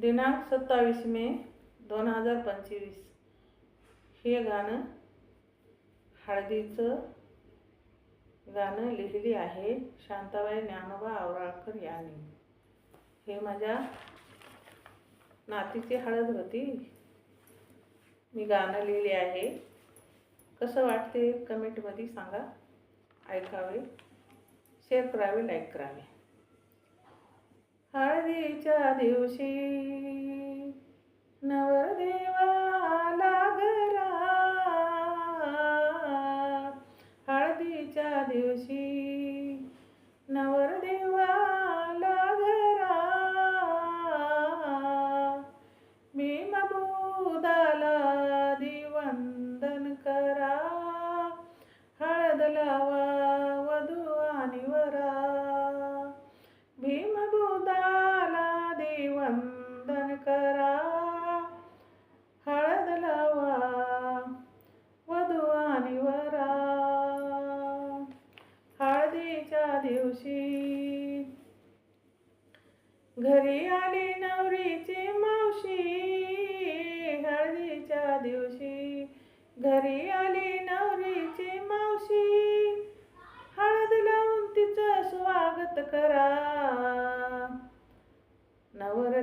दिनांक सत्तावीस मे दोन हजार पंचवीस. हे गाणं हळदीचं गाणं लिहिली आहे शांताबाई ज्ञानोबा आवराळकर यांनी. हे माझ्या नातीची हळद होती. मी गाणं लिहिले आहे. कसं वाटते कमेंटमध्ये सांगा. ऐकावे शेअर करावे लाईक करावे. हळदीच्या दिवशी नवरदेवा आला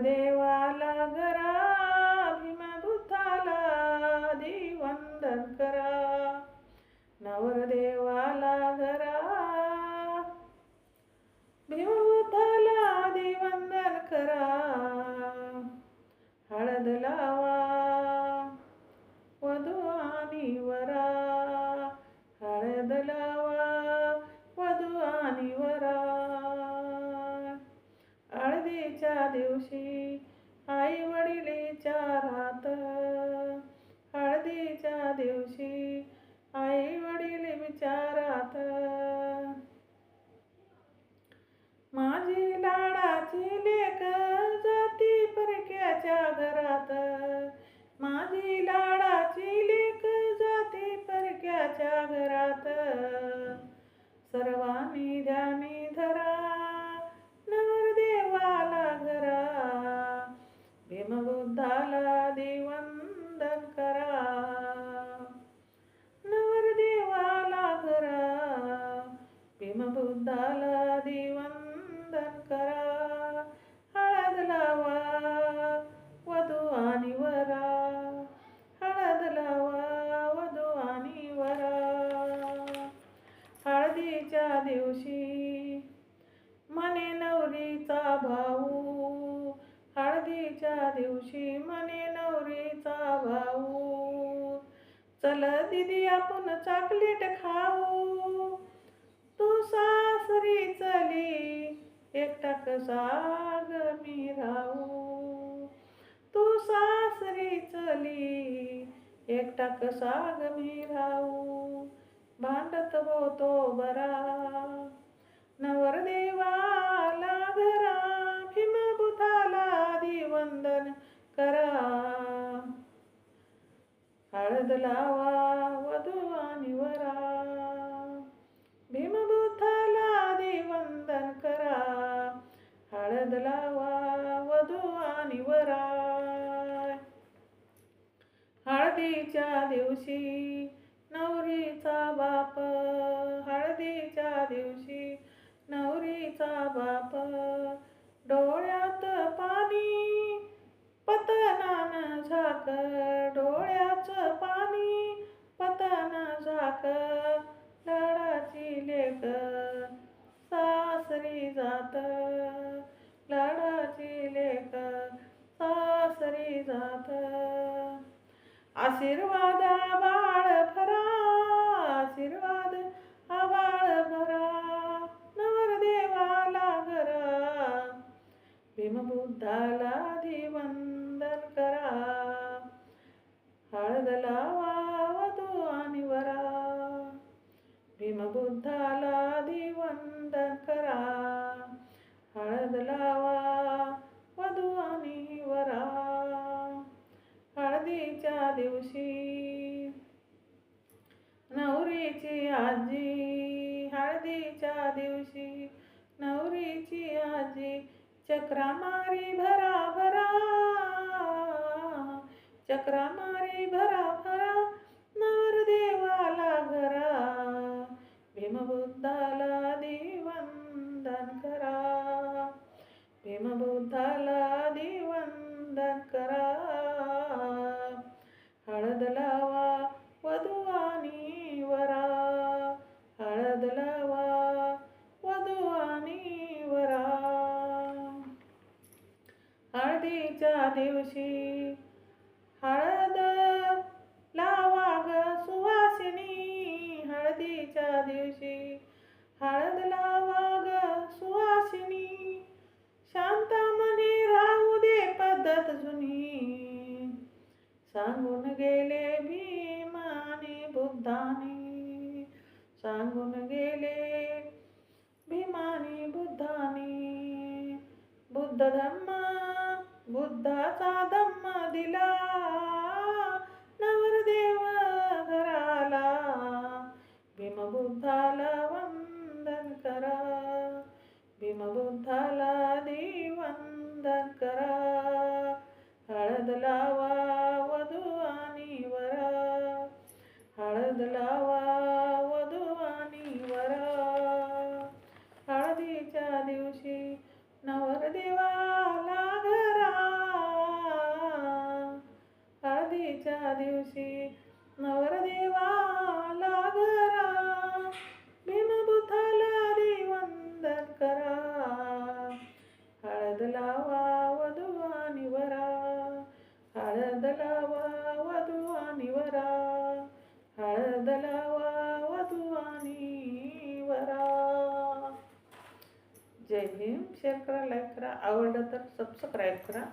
देवाला घरा भीमभूताला दिवंदन करा. नवरदेवाला घरा भीमभूताला दिवंदन करा. हळद लावा वधू आणि वरा. हळद लावा वधू आणि वरा. हळदीच्या दिवशी आई वडिलीच्या रात वंदाला दिवंदन करा हळद लावा वधू आणि वरा हळद लावा वधू आणि वरा हळदीच्या दिवशी मने नवरीचा भाऊ हळदीच्या दिवशी मने नवरीचा भाऊ चल दिदी आपण चॉकलेट खाऊ घरी चली एकटा कसा ग मी राहू. तू सासरी चली एकटा कसा ग मी राहू. भांडत होतो बरा नवरदेवाला घरा भीमबुधाला दिवंदन करा. हळद लावा बदलावा वधू आणि वराय हळदीच्या दिवशी नवरीचा बाप. हळदीच्या दिवशी नवरीचा बाप. डोळ्यात पाणी पतनान झाक. डोळ्याचं पाणी पतन झाक. लाडाची ले ಆಶೀರ್ವಾದ दिवशी नवरीची आजी हळदीच्या दिवशी नवरीची आजी चक्रामारी भरा भरा। चक्रामारी भरा भरा नवरदेवाला घरा। भीमबुद्धाला हळदीच्या दिवशी हळद लावा ग सुवासिनी हळदीच्या दिवशी हळद लावा ग सुवासिनी शांतामनी राहू दे पद्धत जुनी. सांगून गेले भीमाने बुद्धाने. सांगून गेले भीमाने बुद्धाने. बुद्ध धर्म দিলা शेअर करा लाईक करा. आवडलं तर सबस्क्राईब करा.